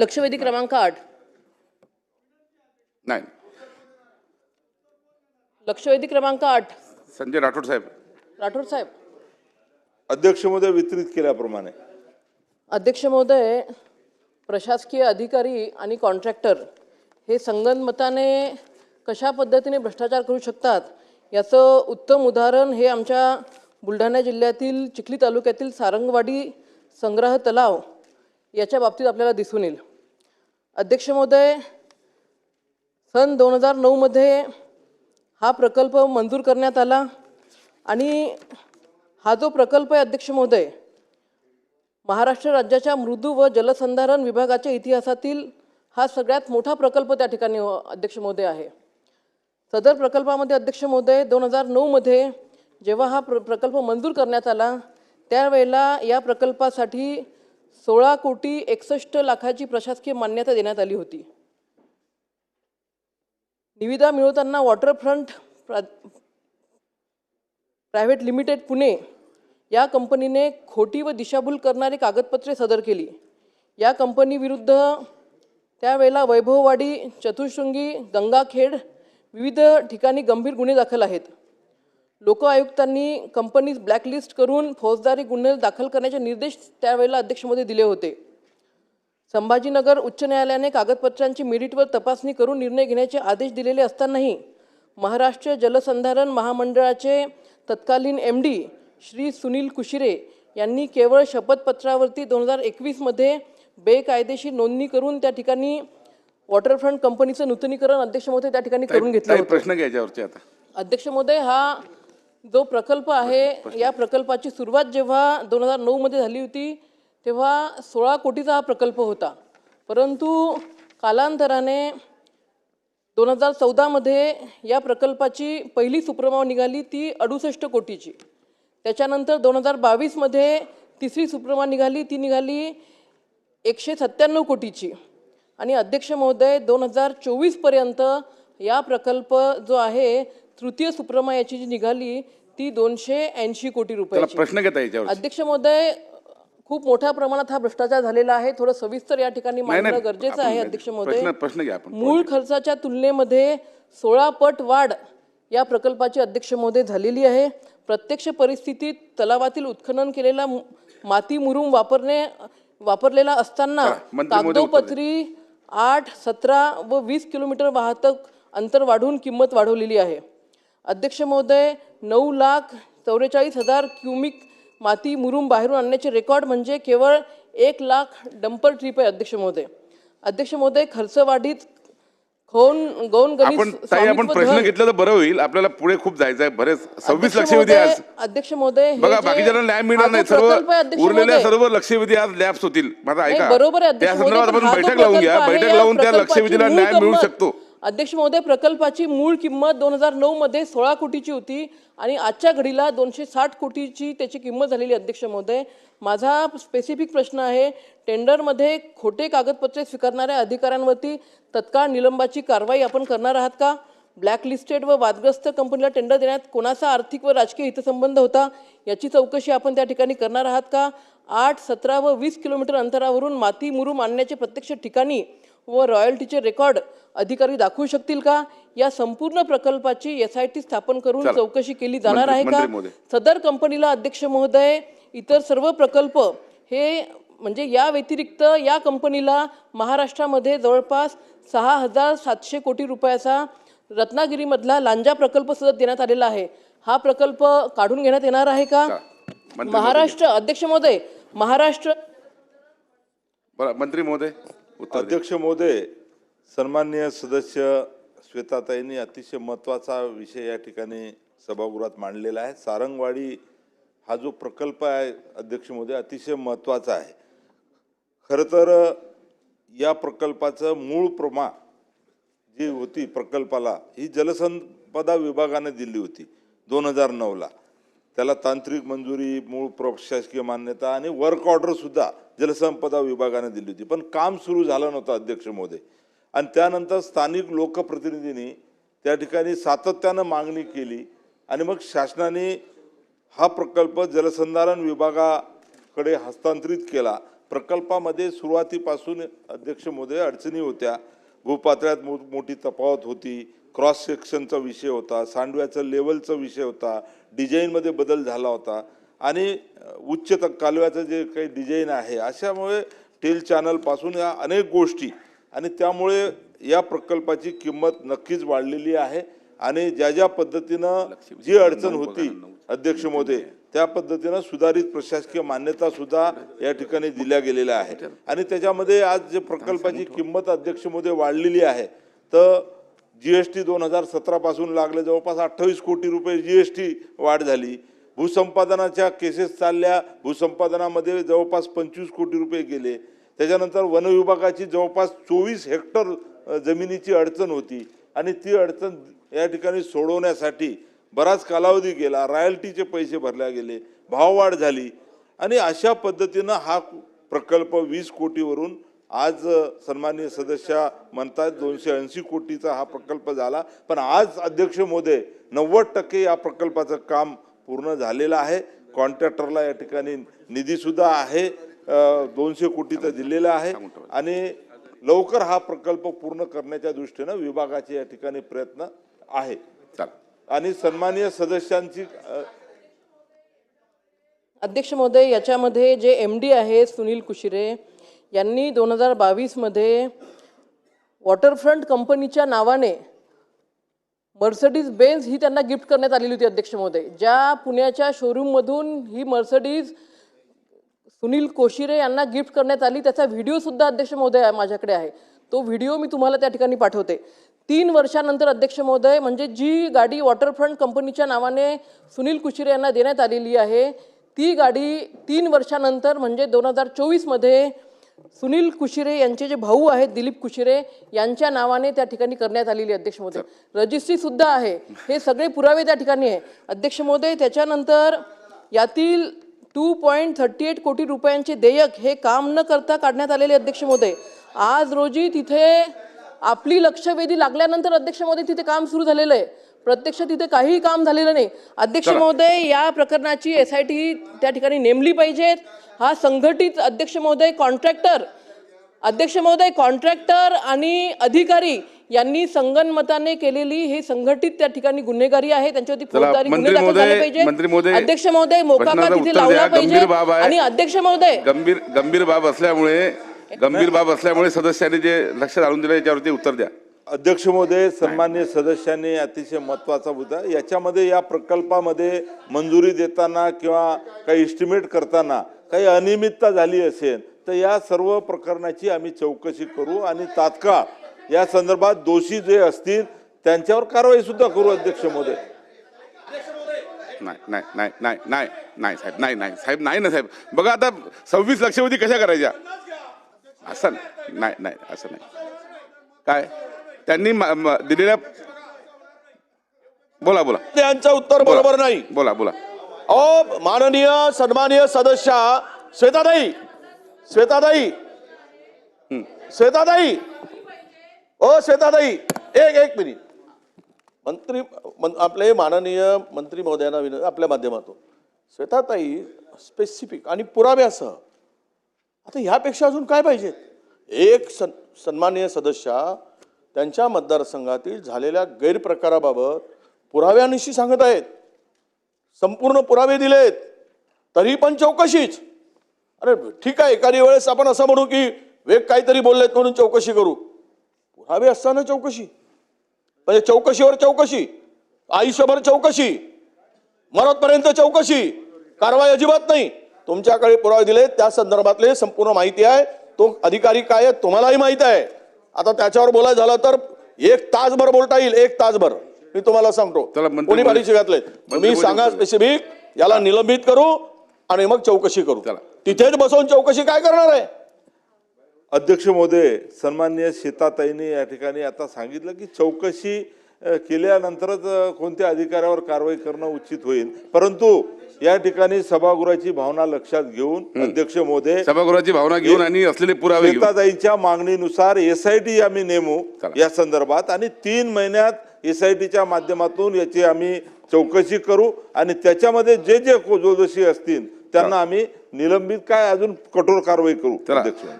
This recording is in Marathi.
लक्षवेधी क्रमांक आठ. नाही. लक्षवेधी क्रमांक आठ. संजय राठोड साहेब. राठोड साहेब. अध्यक्ष महोदय वितरित केल्याप्रमाणे. अध्यक्ष महोदय प्रशासकीय अधिकारी आणि कॉन्ट्रॅक्टर हे संगनमताने कशा पद्धतीने भ्रष्टाचार करू शकतात याचं उत्तम उदाहरण हे आमच्या बुलढाणा जिल्ह्यातील चिखली तालुक्यातील सारंगवाडी संग्रह तलाव याच्या बाबतीत आपल्याला दिसून येईल. अध्यक्ष महोदय सन दोन हजार नऊमध्ये हा प्रकल्प मंजूर करण्यात आला आणि हा जो प्रकल्प आहे अध्यक्ष महोदय महाराष्ट्र राज्याच्या मृदू व जलसंधारण विभागाच्या इतिहासातील हा सगळ्यात मोठा प्रकल्प त्या ठिकाणी अध्यक्ष महोदय आहे. सदर प्रकल्पामध्ये अध्यक्ष महोदय दोन हजार नऊमध्ये जेव्हा हा प्र प्रकल्प मंजूर करण्यात आला त्यावेळेला या प्रकल्पासाठी सोळा कोटी एकसष्ट लाखाची प्रशासकीय मान्यता देण्यात आली होती. निविदा मिळवताना वॉटरफ्रंट प्रा प्रायव्हेट लिमिटेड पुणे या कंपनीने खोटी व दिशाभूल करणारी कागदपत्रे सदर केली. या कंपनीविरुद्ध त्यावेळेला वैभववाडी चतुशृंगी गंगाखेड विविध ठिकाणी गंभीर गुन्हे दाखल आहेत. लोक आयुक्तांनी कंपनी ब्लॅकलिस्ट करून फौजदारी गुन्हे दाखल करण्याचे निर्देश त्यावेळेला अध्यक्षमध्ये दिले होते. संभाजीनगर उच्च न्यायालयाने कागदपत्रांची मेरिटवर तपासणी करून निर्णय घेण्याचे आदेश दिलेले असतानाही महाराष्ट्र जलसंधारण महामंडळाचे तत्कालीन एम डी श्री सुनील कुशिरे यांनी केवळ शपथपत्रावरती दोन हजार एकवीसमध्ये बेकायदेशीर नोंदणी करून त्या ठिकाणी वॉटरफ्रंट कंपनीचं नूतनीकरण अध्यक्ष महोदय त्या ठिकाणी करून घेतलं प्रश्न घ्या याच्यावरती आता. अध्यक्ष महोदय हा जो प्रकल्प आहे या प्रकल्पाची सुरुवात जेव्हा दोन हजार नऊमध्ये झाली होती तेव्हा सोळा कोटीचा हा प्रकल्प होता. परंतु कालांतराने दोन हजार चौदामध्ये या प्रकल्पाची पहिली सुप्रमाव निघाली ती अडुसष्ट कोटीची. त्याच्यानंतर दोन हजार बावीसमध्ये तिसरी सुप्रमा निघाली ती निघाली एकशे सत्त्याण्णव कोटीची. आणि अध्यक्ष महोदय दोन हजार चोवीसपर्यंत या प्रकल्प जो आहे तृतीय सुप्रमा याची जी निघाली ती दोनशे ऐंशी कोटी रुपयाची. प्रश्न घेता याच्यावर अध्यक्ष महोदय खूप मोठ्या प्रमाणात हा भ्रष्टाचार झालेला आहे. थोडं सविस्तर या ठिकाणी मांडणं गरजेचं आहे अध्यक्ष महोदय. मूळ खर्चाच्या तुलनेमध्ये सोळा पट वाढ या प्रकल्पाची अध्यक्ष महोदय झालेली आहे. प्रत्यक्ष परिस्थितीत तलावातील उत्खनन केलेला माती मुरुम वापरणे वापरलेला असताना कागदोपत्री आठ सतरा व वीस किलोमीटर वाहतूक अंतर वाढवून किंमत वाढवलेली आहे. अध्यक्ष महोदय नऊ लाख चौवेचाळीस हजार क्युमिक माती मुरुम बाहेरून आणण्याचे रेकॉर्ड म्हणजे केवळ एक लाख डंपर ट्रिप आहे अध्यक्ष महोदय. अध्यक्ष महोदय खर्चवाढीत खौन गौण आपण गणित आपण प्रश्न घेतलं तर बरं होईल. आपल्याला पुढे खूप जायचं आहे बरेच सव्वीस लक्षवेधी आज. अध्यक्ष महोदय बघा बाकीच्यांना न्याय मिळणार नाही. सर्व उरलेल्या सर्व लक्षवेधी आज लॅप्स होतील. माझा ऐका. बरोबर त्या संदर्भात आपण बैठक लावून घ्या. बैठक लावून त्या लक्षवेधीला न्याय मिळू शकतो. अध्यक्ष महोदय प्रकल्पाची मूळ किंमत दोन हजार नऊमध्ये सोळा कोटीची होती आणि आजच्या घडीला दोनशे साठ कोटीची त्याची किंमत झालेली अध्यक्ष महोदय. माझा स्पेसिफिक प्रश्न आहे टेंडरमध्ये खोटे कागदपत्रे स्वीकारणाऱ्या अधिकाऱ्यांवरती तत्काळ निलंबाची कारवाई आपण करणार आहात का? ब्लॅकलिस्टेड व वादग्रस्त कंपनीला टेंडर देण्यात कोणाचा आर्थिक व राजकीय हितसंबंध होता? याची चौकशी आपण त्या ठिकाणी करणार आहात का? आठ सतरा व वीस किलोमीटर अंतरावरून माती मुरुम आणण्याचे प्रत्यक्ष ठिकाणी व रॉयल्टीचे रेकॉर्ड अधिकारी दाखवू शकतील का या संपूर्ण प्रकल्पाची एस आय टी स्थापन करून. चौकशी केली जाणार आहे का. सदर कंपनीला अध्यक्ष महोदय इतर सर्व प्रकल्प हे म्हणजे या व्यतिरिक्त या कंपनीला महाराष्ट्रामध्ये जवळपास सहा हजार सातशे कोटी रुपयाचा रत्नागिरीमधला लांजा प्रकल्प सुद्धा देण्यात आलेला आहे हा प्रकल्प काढून घेण्यात येणार आहे का महाराष्ट्र अध्यक्ष महोदय महाराष्ट्र मंत्री महोदय. अध्यक्ष महोदय सन्मान्य सदस्य श्वेताताईंनी अतिशय महत्त्वाचा विषय या ठिकाणी सभागृहात मांडलेला आहे. सारंगवाडी हा जो प्रकल्प आहे अध्यक्ष महोदय अतिशय महत्त्वाचा आहे. खरं तर या प्रकल्पाचं मूळ प्रमा जी होती प्रकल्पाला ही जलसंपदा विभागाने दिली होती दोन हजार नऊला. त्याला तांत्रिक मंजुरी मूळ प्रशासकीय मान्यता आणि वर्क ऑर्डरसुद्धा जलसंपदा विभागाने दिली होती. पण काम सुरू झालं नव्हतं अध्यक्ष महोदय. आणि त्यानंतर स्थानिक लोकप्रतिनिधींनी त्या ठिकाणी सातत्यानं मागणी केली आणि मग शासनाने हा प्रकल्प जलसंधारण विभागाकडे हस्तांतरित केला. प्रकल्पामध्ये सुरुवातीपासून अध्यक्ष महोदय अडचणी होत्या. भूपातळ्यात मो मोठी तफावत होती. क्रॉस सेक्शनचा विषय होता सांडव्याचा लेवलचा विषय होता डिझाईनमध्ये बदल झाला होता. आणि उच्च त कालव्याचं जे काही डिझाईन आहे अशामुळे टेल चॅनलपासून या अनेक गोष्टी आणि त्यामुळे या प्रकल्पाची किंमत नक्कीच वाढलेली आहे. आणि ज्या ज्या पद्धतीनं जी अडचण होती अध्यक्ष महोदय त्या पद्धतीनं सुधारित प्रशासकीय मान्यता सुद्धा या ठिकाणी दिल्या गेलेल्या आहे आणि त्याच्यामध्ये आज जे प्रकल्पाची किंमत अध्यक्ष महोदय वाढलेली आहे तर जी एस टी दोन हजार सतरापासून लागले जवळपास अठ्ठावीस कोटी रुपये जी एस टी वाढ झाली. भूसंपादनाच्या केसेस चालल्या. भूसंपादनामध्ये जवळपास पंचवीस कोटी रुपये गेले. त्याच्यानंतर वनविभागाची जवळपास चोवीस हेक्टर जमिनीची अडचण होती. आणि ती अडचण या ठिकाणी सोडवण्यासाठी बराच कालावधी गेला. रॉयल्टीचे पैसे भरले गेले. भाववाढ झाली. आणि अशा पद्धतीनं हा प्रकल्प वीस कोटीवरून आज अ, सन्माननीय सदस्य म्हणतात दोनशे ऐंशी कोटीचा हा प्रकल्प झाला. पण आज अध्यक्ष मोदय नव्वद टक्के या प्रकल्पाचं काम पूर्ण झालेलं आहे. कॉन्ट्रॅक्टरला या ठिकाणी निधीसुद्धा आहे. दोनशे कोटीचा दिलेला आहे. आणि लवकर हा प्रकल्प पूर्ण करण्याच्या दृष्टीनं विभागाचे या ठिकाणी प्रयत्न आहे. चला आणि सन्माननीय सदस्यांची अध्यक्ष महोदय याच्यामध्ये जे एम डी आहेत सुनील कुशिरे यांनी दोन हजार बावीसमध्ये वॉटरफ्रंट कंपनीच्या नावाने मर्सडीज बेन्स ही त्यांना गिफ्ट करण्यात आलेली होती अध्यक्ष महोदय. ज्या पुण्याच्या शोरूममधून ही मर्सडीज सुनील कोशिरे यांना गिफ्ट करण्यात आली त्याचा व्हिडिओसुद्धा अध्यक्ष महोदय आहे- माझ्याकडे आहे. तो व्हिडिओ मी तुम्हाला त्या ठिकाणी पाठवते. तीन वर्षानंतर अध्यक्ष महोदय म्हणजे जी गाडी वॉटरफ्रंट कंपनीच्या नावाने सुनील कुशिरे यांना देण्यात आलेली आहे ती गाडी तीन वर्षानंतर म्हणजे दोन हजार चोवीसमध्ये सुनील कुशिरे यांचे जे भाऊ आहेत दिलीप कुशिरे यांच्या नावाने त्या ठिकाणी करण्यात आलेली अध्यक्ष महोदय. रजिस्ट्री सुद्धा आहे. हे सगळे पुरावे त्या ठिकाणी आहे. अध्यक्ष महोदय त्याच्यानंतर यातील टू पॉईंट थर्टी एट कोटी रुपयांचे देयक हे काम न करता काढण्यात आलेले अध्यक्ष महोदय. आज रोजी तिथे आपली लक्षवेधी लागल्यानंतर अध्यक्ष महोदय तिथे काम सुरू झालेलं आहे. प्रत्यक्ष तिथे काहीही काम झालेलं नाही. अध्यक्ष महोदय या प्रकरणाची एस आय टी त्या ठिकाणी नेमली पाहिजेत. हा संघटित अध्यक्ष महोदय कॉन्ट्रॅक्टर अध्यक्ष महोदय कॉन्ट्रॅक्टर आणि अधिकारी यांनी संगनमताने केलेली ही संघटित त्या ठिकाणी गुन्हेगारी आहे. त्यांच्यावरती फौजदारी गुन्हे दाखल झाले पाहिजे अध्यक्ष महोदय मोकाका तिथे लावला. पाहिजे गंभीर बाब आहे. आणि अध्यक्ष महोदय गंभीर गंभीर बाब असल्यामुळे गंभीर बाब असल्यामुळे सदस्यांनी जे लक्ष घालून दिलं याच्यावरती उत्तर द्या. अध्यक्ष महोदय सन्मान्य सदस्यांनी अतिशय महत्त्वाचा मुद्दा याच्यामध्ये या प्रकल्पामध्ये मंजुरी देताना किंवा काही इस्टिमेट करताना काही अनियमितता झाली असेल तर या सर्व प्रकरणाची आम्ही चौकशी करू आणि तात्काळ या संदर्भात दोषी जे असतील त्यांच्यावर कारवाई सुद्धा करू अध्यक्ष महोदय. नाही नाही नाही नाही नाही नाही साहेब नाही नाही साहेब नाही ना साहेब. बघा आता सव्वीस लक्षवधी कशा करायच्या? असं नाही नाही असं नाही. काय? त्यांनी दिलेल्या बोला बोला. त्यांचं उत्तर. बरोबर नाही. बोला बोला. अ माननीय सन्माननीय सदस्य श्वेताताई. श्वेताताई. श्वेताताई. ओ श्वेताताई. एक एक मिनिट. मंत्री मन- आपले माननीय मंत्री महोदयांना विनंती आपल्या माध्यमातून. श्वेताताई स्पेसिफिक आणि पुराव्यासह आता ह्यापेक्षा अजून काय पाहिजे एक सन सन्माननीय सदस्य त्यांच्या मतदारसंघातील झालेल्या गैरप्रकाराबाबत पुराव्यानिशी सांगत आहेत. संपूर्ण पुरावे दिलेत. तरी पण चौकशीच. अरे ठीक आहे एखादी वेळेस आपण असं म्हणू की वेग काहीतरी बोललेत म्हणून चौकशी करू. पुरावे असताना चौकशी. म्हणजे चौकशीवर चौकशी. आयुष्यभर चौकशी. मरतपर्यंत चौकशी. कारवाई अजिबात नाही. तुमच्याकडे पुरावे दिले त्या संदर्भातले संपूर्ण माहिती आहे. तो अधिकारी काय आहे तुम्हालाही माहीत आहे. आता त्याच्यावर बोलायचं झालं तर एक तासभर बोलता येईल एक तासभर मी तुम्हाला सांगतो कोणी. बारीचे घातले महोदय सांगा. स्पेसिफिक याला निलंबित करू आणि मग चौकशी करू चला. तिथेच बसवून चौकशी काय करणार आहे अध्यक्ष महोदय सन्मान्य शेताताईंनी या ठिकाणी आता सांगितलं की चौकशी केल्यानंतरच कोणत्या अधिकाऱ्यावर कारवाई करणं उचित होईल. परंतु या ठिकाणी सभागृहाची भावना लक्षात घेऊन अध्यक्ष महोदय सभागृहाची भावना घेऊन आणि असलेले पुरावे शेताताईंच्या मागणीनुसार एस आय टी आम्ही नेमू. या संदर्भात आणि तीन महिन्यात एस आय टीच्या माध्यमातून याची आम्ही चौकशी करू आणि त्याच्यामध्ये जे जे दोषी असतील त्यांना आम्ही निलंबित काय अजून कठोर कारवाई करू. लक्ष्मी